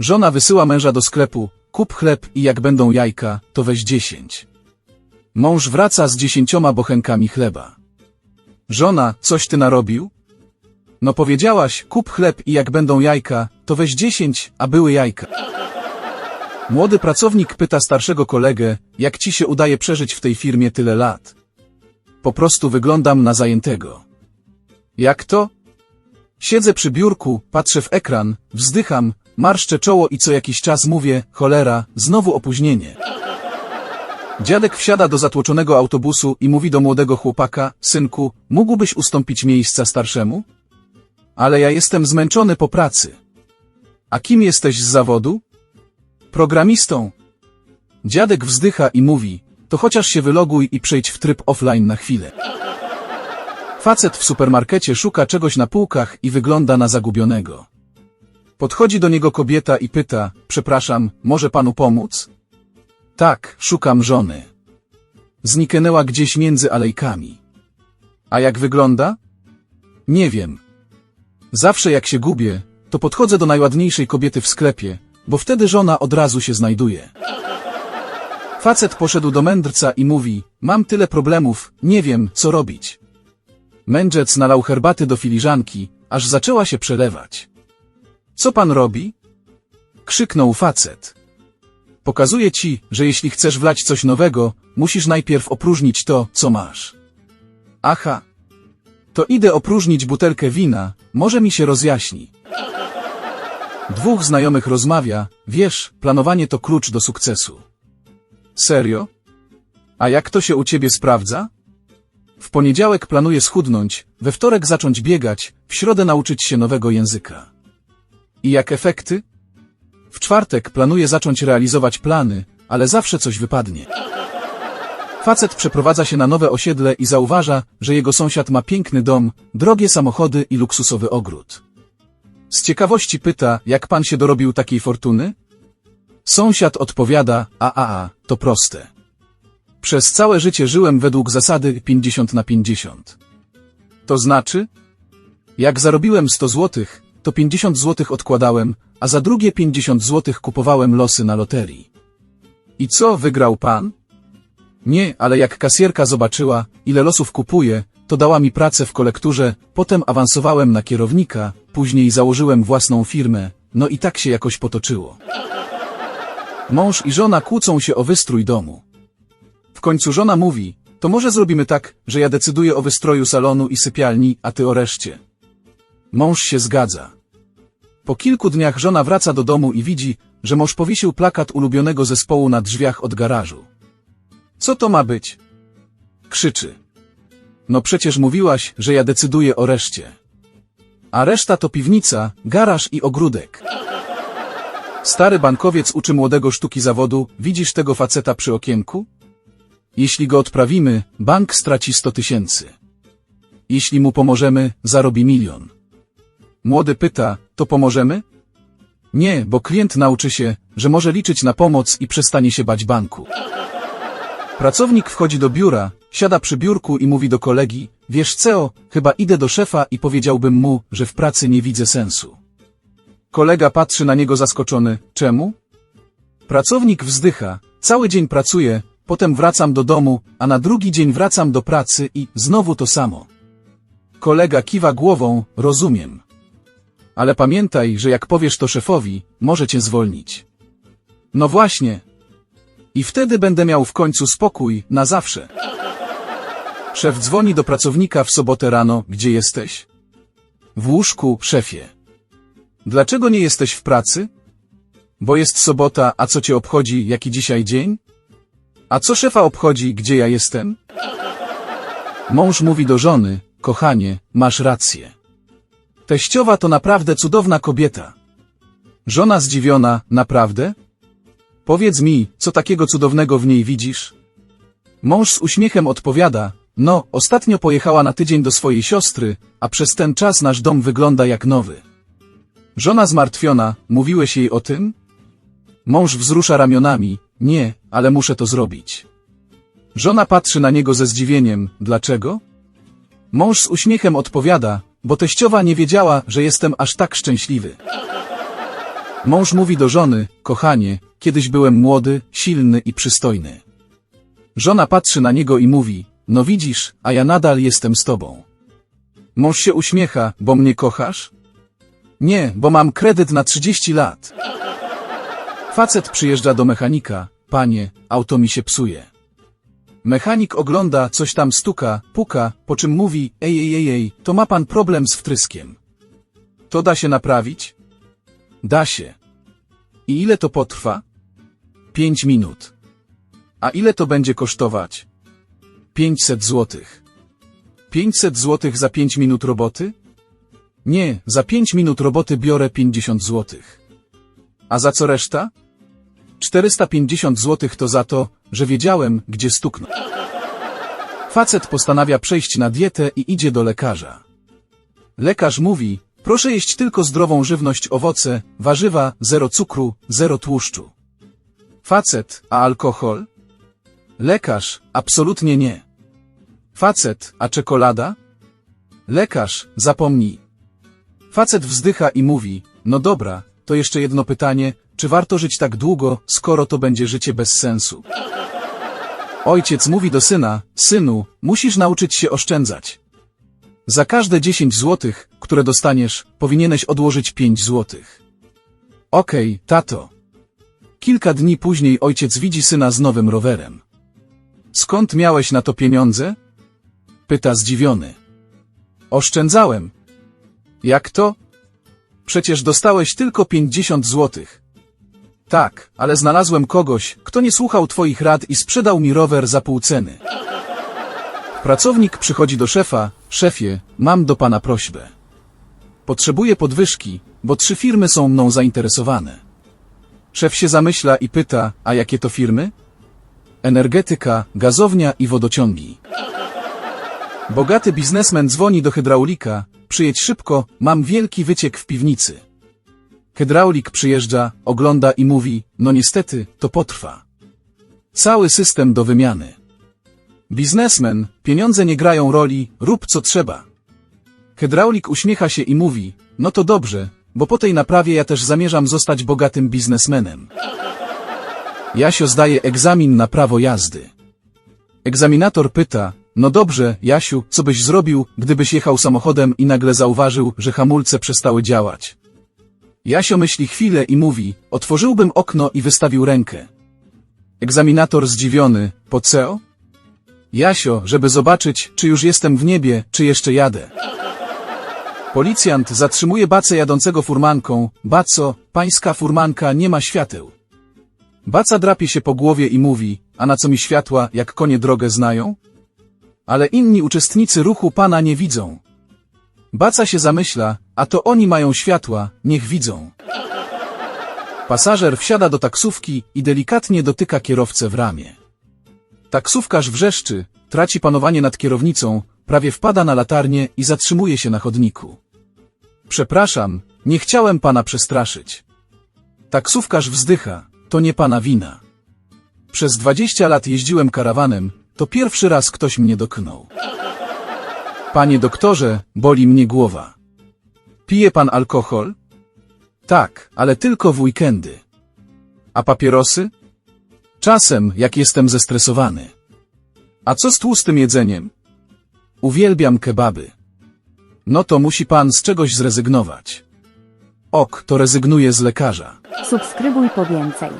Żona wysyła męża do sklepu, kup chleb i jak będą jajka, to weź dziesięć. Mąż wraca z dziesięcioma bochenkami chleba. Żona, coś ty narobił? No powiedziałaś, kup chleb i jak będą jajka, to weź dziesięć, a były jajka. Młody pracownik pyta starszego kolegę, jak ci się udaje przeżyć w tej firmie tyle lat. Po prostu wyglądam na zajętego. Jak to? Siedzę przy biurku, patrzę w ekran, wzdycham, marszczę czoło i co jakiś czas mówię, cholera, znowu opóźnienie. Dziadek wsiada do zatłoczonego autobusu i mówi do młodego chłopaka, synku, mógłbyś ustąpić miejsca starszemu? Ale ja jestem zmęczony po pracy. A kim jesteś z zawodu? Programistą. Dziadek wzdycha i mówi, to chociaż się wyloguj i przejdź w tryb offline na chwilę. Facet w supermarkecie szuka czegoś na półkach i wygląda na zagubionego. Podchodzi do niego kobieta i pyta, przepraszam, może panu pomóc? Tak, szukam żony. Zniknęła gdzieś między alejkami. A jak wygląda? Nie wiem. Zawsze jak się gubię, to podchodzę do najładniejszej kobiety w sklepie, bo wtedy żona od razu się znajduje. Facet poszedł do mędrca i mówi, mam tyle problemów, nie wiem, co robić. Mędrzec nalał herbaty do filiżanki, aż zaczęła się przelewać. Co pan robi? Krzyknął facet. Pokazuję ci, że jeśli chcesz wlać coś nowego, musisz najpierw opróżnić to, co masz. Aha. To idę opróżnić butelkę wina, może mi się rozjaśni. Dwóch znajomych rozmawia, wiesz, planowanie to klucz do sukcesu. Serio? A jak to się u ciebie sprawdza? W poniedziałek planuję schudnąć, we wtorek zacząć biegać, w środę nauczyć się nowego języka. I jak efekty? W czwartek planuję zacząć realizować plany, ale zawsze coś wypadnie. Facet przeprowadza się na nowe osiedle i zauważa, że jego sąsiad ma piękny dom, drogie samochody i luksusowy ogród. Z ciekawości pyta, jak pan się dorobił takiej fortuny? Sąsiad odpowiada, a a a, to proste. Przez całe życie żyłem według zasady 50 na 50. To znaczy? Jak zarobiłem 100 złotych, to 50 złotych odkładałem, a za drugie 50 złotych kupowałem losy na loterii. I co, wygrał pan? Nie, ale jak kasjerka zobaczyła, ile losów kupuję, to dała mi pracę w kolekturze, potem awansowałem na kierownika, później założyłem własną firmę, no i tak się jakoś potoczyło. Mąż i żona kłócą się o wystrój domu. W końcu żona mówi, to może zrobimy tak, że ja decyduję o wystroju salonu i sypialni, a ty o reszcie. Mąż się zgadza. Po kilku dniach żona wraca do domu i widzi, że mąż powiesił plakat ulubionego zespołu na drzwiach od garażu. Co to ma być? Krzyczy. No przecież mówiłaś, że ja decyduję o reszcie. A reszta to piwnica, garaż i ogródek. Stary bankowiec uczy młodego sztuki zawodu, widzisz tego faceta przy okienku? Jeśli go odprawimy, bank straci 100 tysięcy. Jeśli mu pomożemy, zarobi milion. Młody pyta, to pomożemy? Nie, bo klient nauczy się, że może liczyć na pomoc i przestanie się bać banku. Pracownik wchodzi do biura, siada przy biurku i mówi do kolegi, wiesz co, chyba idę do szefa i powiedziałbym mu, że w pracy nie widzę sensu. Kolega patrzy na niego zaskoczony, czemu? Pracownik wzdycha, cały dzień pracuję, potem wracam do domu, a na drugi dzień wracam do pracy i znowu to samo. Kolega kiwa głową, rozumiem. Ale pamiętaj, że jak powiesz to szefowi, może cię zwolnić. No właśnie. I wtedy będę miał w końcu spokój, na zawsze. Szef dzwoni do pracownika w sobotę rano, gdzie jesteś? W łóżku, szefie. Dlaczego nie jesteś w pracy? Bo jest sobota, a co cię obchodzi, jaki dzisiaj dzień? A co szefa obchodzi, gdzie ja jestem? Mąż mówi do żony, kochanie, masz rację. Teściowa to naprawdę cudowna kobieta. Żona zdziwiona, naprawdę? Powiedz mi, co takiego cudownego w niej widzisz? Mąż z uśmiechem odpowiada, no, ostatnio pojechała na tydzień do swojej siostry, a przez ten czas nasz dom wygląda jak nowy. Żona zmartwiona, mówiłeś jej o tym? Mąż wzrusza ramionami, nie, ale muszę to zrobić. Żona patrzy na niego ze zdziwieniem, dlaczego? Mąż z uśmiechem odpowiada, bo teściowa nie wiedziała, że jestem aż tak szczęśliwy. Mąż mówi do żony, kochanie, kiedyś byłem młody, silny i przystojny. Żona patrzy na niego i mówi, no widzisz, a ja nadal jestem z tobą. Mąż się uśmiecha, bo mnie kochasz? Nie, bo mam kredyt na 30 lat. Facet przyjeżdża do mechanika, panie, auto mi się psuje. Mechanik ogląda, coś tam stuka, puka, po czym mówi, ej, ej, ej, ej, to ma pan problem z wtryskiem. To da się naprawić? Da się. I ile to potrwa? Pięć minut. A ile to będzie kosztować? 500 złotych. 500 złotych za 5 minut roboty? Nie, za 5 minut roboty biorę 50 złotych. A za co reszta? 450 złotych to za to, że wiedziałem, gdzie stuknąć. Facet postanawia przejść na dietę i idzie do lekarza. Lekarz mówi, proszę jeść tylko zdrową żywność, owoce, warzywa, zero cukru, zero tłuszczu. Facet, a alkohol? Lekarz, absolutnie nie. Facet, a czekolada? Lekarz, zapomnij. Facet wzdycha i mówi, no dobra, to jeszcze jedno pytanie, czy warto żyć tak długo, skoro to będzie życie bez sensu? Ojciec mówi do syna, synu, musisz nauczyć się oszczędzać. Za każde 10 złotych, które dostaniesz, powinieneś odłożyć 5 złotych. Okej, tato. Kilka dni później ojciec widzi syna z nowym rowerem. Skąd miałeś na to pieniądze? Pyta zdziwiony. Oszczędzałem. Jak to? Przecież dostałeś tylko 50 złotych. Tak, ale znalazłem kogoś, kto nie słuchał twoich rad i sprzedał mi rower za pół ceny. Pracownik przychodzi do szefa, szefie, mam do pana prośbę. Potrzebuję podwyżki, bo trzy firmy są mną zainteresowane. Szef się zamyśla i pyta, a jakie to firmy? Energetyka, gazownia i wodociągi. Bogaty biznesmen dzwoni do hydraulika, przyjedź szybko, mam wielki wyciek w piwnicy. Hydraulik przyjeżdża, ogląda i mówi, no niestety, to potrwa. Cały system do wymiany. Biznesmen, pieniądze nie grają roli, rób co trzeba. Hydraulik uśmiecha się i mówi, no to dobrze, bo po tej naprawie ja też zamierzam zostać bogatym biznesmenem. Jasio zdaje egzamin na prawo jazdy. Egzaminator pyta, no dobrze, Jasiu, co byś zrobił, gdybyś jechał samochodem i nagle zauważył, że hamulce przestały działać? Jasio myśli chwilę i mówi, otworzyłbym okno i wystawił rękę. Egzaminator zdziwiony, po co? Jasio, żeby zobaczyć, czy już jestem w niebie, czy jeszcze jadę. Policjant zatrzymuje Bacę jadącego furmanką. Baco, pańska furmanka nie ma świateł. Baca drapie się po głowie i mówi, a na co mi światła, jak konie drogę znają? Ale inni uczestnicy ruchu pana nie widzą. Baca się zamyśla, a to oni mają światła, niech widzą. Pasażer wsiada do taksówki i delikatnie dotyka kierowcę w ramię. Taksówkarz wrzeszczy, traci panowanie nad kierownicą, prawie wpada na latarnię i zatrzymuje się na chodniku. Przepraszam, nie chciałem pana przestraszyć. Taksówkarz wzdycha, to nie pana wina. Przez 20 lat jeździłem karawanem, to pierwszy raz ktoś mnie doknął. Panie doktorze, boli mnie głowa. Pije pan alkohol? Tak, ale tylko w weekendy. A papierosy? Czasem, jak jestem zestresowany. A co z tłustym jedzeniem? Uwielbiam kebaby. No to musi pan z czegoś zrezygnować. Ok, to rezygnuję z lekarza. Subskrybuj po więcej.